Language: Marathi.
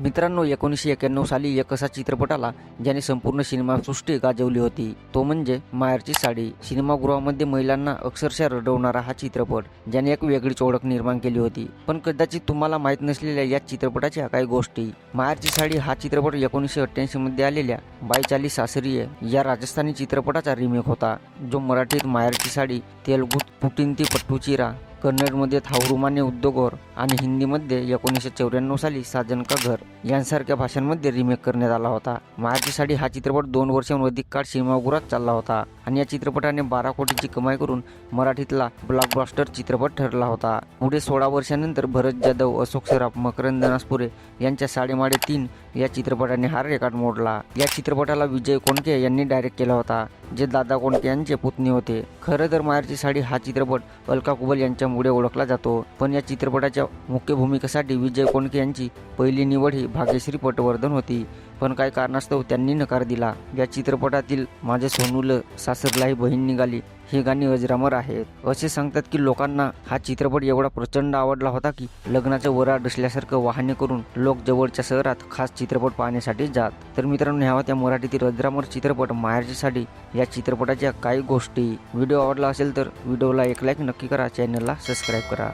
मित्रांनो एकोणीसशे एक्याण्णव साली एक असा चित्रपट आला ज्याने संपूर्ण सिनेमासृष्टी गाजवली होती. तो म्हणजे मायरची साडी. सिनेमागृहामध्ये महिलांना अक्षरशः रडवणारा हा चित्रपट ज्याने एक वेगळीच ओळख निर्माण केली होती. पण कदाचित तुम्हाला माहीत नसलेल्या या चित्रपटाच्या काही गोष्टी. मायरची साडी हा चित्रपट एकोणीसशे अठ्ठ्याऐंशी मध्ये आलेल्या बायचाली सासरीये या राजस्थानी चित्रपटाचा रिमेक होता जो मराठीत मायरची साडी तेलुगूत पुटिंती पट्टूचिरा कन्नडमध्ये थावरुमाने उद्योगवर आणि हिंदीमध्ये एकोणीसशे चौऱ्याण्णव साली साजन का घर यांसारख्या भाषांमध्ये रिमेक करण्यात आला होता. माझी साडी हा चित्रपट दोन वर्षांहून अधिक काळ सिनेमागृहात चालला होता आणि या चित्रपटाने बारा कोटीची कमाई करून मराठीतला ब्लॉकबस्टर चित्रपट ठरला होता. पुढे सोळा वर्षानंतर भरत जाधव अशोक सराफ मकरंद नासपुरे यांच्या साडेमाडे तीन या चित्रपटाने हा रेकॉर्ड मोडला. या चित्रपटाला विजय कोणके यांनी डायरेक्ट केला होता. जे दादा कोंडके यांचे पुतणी होते. खरं तर मायरची साडी हा चित्रपट अलका कुबल यांच्यामुळे ओळखला जातो. पण या चित्रपटाच्या मुख्य भूमिकेसाठी विजय कोणके यांची पहिली निवड ही भाग्यश्री पटवर्धन होती. पण काही कारणास्तव त्यांनी नकार दिला. या चित्रपटातील माझे सोनूल सासरलाही बहीण निघाली. ही गाणी अजरामर आहेत. असे सांगतात की लोकांना हा चित्रपट एवढा प्रचंड आवडला होता की लग्नाचं वराड असल्यासारखं वाहने करून लोक जवळच्या शहरात खास चित्रपट पाहण्यासाठी जात. तर मित्रांनो ह्या त्या मराठीतील अजरामर चित्रपट. माहेरच्यासाठी या चित्रपटाच्या काही गोष्टी. व्हिडिओ आवडला असेल तर व्हिडिओला एक लाईक नक्की करा. चॅनलला सबस्क्राईब करा.